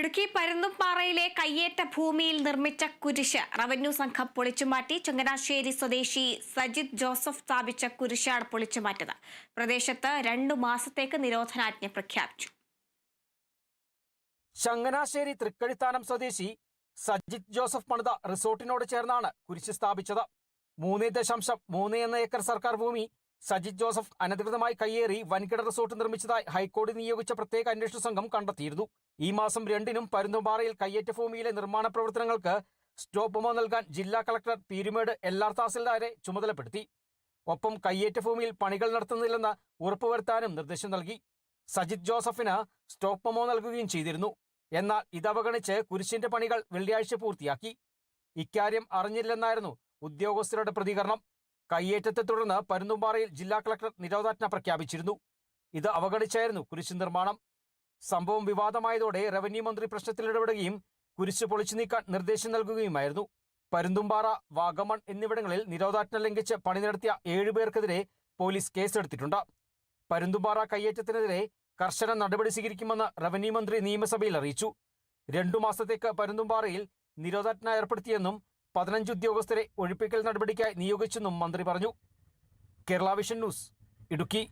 ഇടുക്കി പരുന്തുംപാറയിലെ കയ്യേറ്റ ഭൂമിയിൽ നിർമ്മിച്ച കുരിശ് റവന്യൂ സംഘം പൊളിച്ചുമാറ്റി ചങ്ങനാശ്ശേരി സ്വദേശി സജിത് ജോസഫ് സ്ഥാപിച്ച കുരിശാണ് പൊളിച്ചുമാറ്റത് പ്രദേശത്ത് രണ്ടു മാസത്തേക്ക് നിരോധനാജ്ഞ പ്രഖ്യാപിച്ചു. ചങ്ങനാശ്ശേരി തൃക്കഴിത്താനം സ്വദേശി സജിത് ജോസഫ് പണിത റിസോർട്ടിനോട് ചേർന്നാണ് കുരിശ് സ്ഥാപിച്ചത്. മൂന്ന് ദശാംശം മൂന്ന് എന്ന ഏക്കർ സർക്കാർ ഭൂമി സജിത് ജോസഫ് അനധികൃതമായി കയ്യേറി വൻകിട റിസോർട്ട് നിർമ്മിച്ചതായി ഹൈക്കോടതി നിയോഗിച്ച പ്രത്യേക അന്വേഷണ സംഘം കണ്ടെത്തിയിരുന്നു. ഈ മാസം രണ്ടിനും പരുന്തുംപാറയിൽ കയ്യേറ്റ ഭൂമിയിലെ നിർമ്മാണ പ്രവർത്തനങ്ങൾക്ക് സ്റ്റോപ്പുമോ നൽകാൻ ജില്ലാ കളക്ടർ പീരുമേട് എൽ ആർ തഹസിൽദാരെ ചുമതലപ്പെടുത്തി. ഒപ്പം കയ്യേറ്റ ഭൂമിയിൽ പണികൾ നടത്തുന്നില്ലെന്ന് ഉറപ്പുവരുത്താനും നിർദ്ദേശം നൽകി. സജിത് ജോസഫിന് സ്റ്റോപ്പ് മെമ്മോ നൽകുകയും ചെയ്തിരുന്നു. എന്നാൽ ഇതവഗണിച്ച് കുരിശിന്റെ പണികൾ വെള്ളിയാഴ്ച പൂർത്തിയാക്കി. ഇക്കാര്യം അറിഞ്ഞില്ലെന്നായിരുന്നു ഉദ്യോഗസ്ഥരുടെ പ്രതികരണം. കയ്യേറ്റത്തെ തുടർന്ന് പരുന്തുംപാറയിൽ ജില്ലാ കളക്ടർ നിരോധാജ്ഞ പ്രഖ്യാപിച്ചിരുന്നു. ഇത് അവഗണിച്ചായിരുന്നു കുരിശ് നിർമ്മാണം. സംഭവം വിവാദമായതോടെ റവന്യൂ മന്ത്രി പ്രശ്നത്തിൽ ഇടപെടുകയും കുരിശ് പൊളിച്ചു നീക്കാൻ നിർദ്ദേശം നൽകുകയുമായിരുന്നു. പരുന്തുംപാറ വാഗമൺ എന്നിവിടങ്ങളിൽ നിരോധാജ്ഞ ലംഘിച്ച് പണി നടത്തിയ ഏഴുപേർക്കെതിരെ പോലീസ് കേസെടുത്തിട്ടുണ്ട്. പരുന്തുംപാറ കയ്യേറ്റത്തിനെതിരെ കർശന നടപടി സ്വീകരിക്കുമെന്ന് റവന്യൂ മന്ത്രി നിയമസഭയിൽ അറിയിച്ചു. രണ്ടു മാസത്തേക്ക് പരുന്തുംപാറയിൽ നിരോധാജ്ഞ ഏർപ്പെടുത്തിയെന്നും പതിനഞ്ച് ഉദ്യോഗസ്ഥരെ ഒഴിപ്പിക്കൽ നടപടിക്കായി നിയോഗിച്ചെന്നും മന്ത്രി പറഞ്ഞു. Kerala vision news Idukki.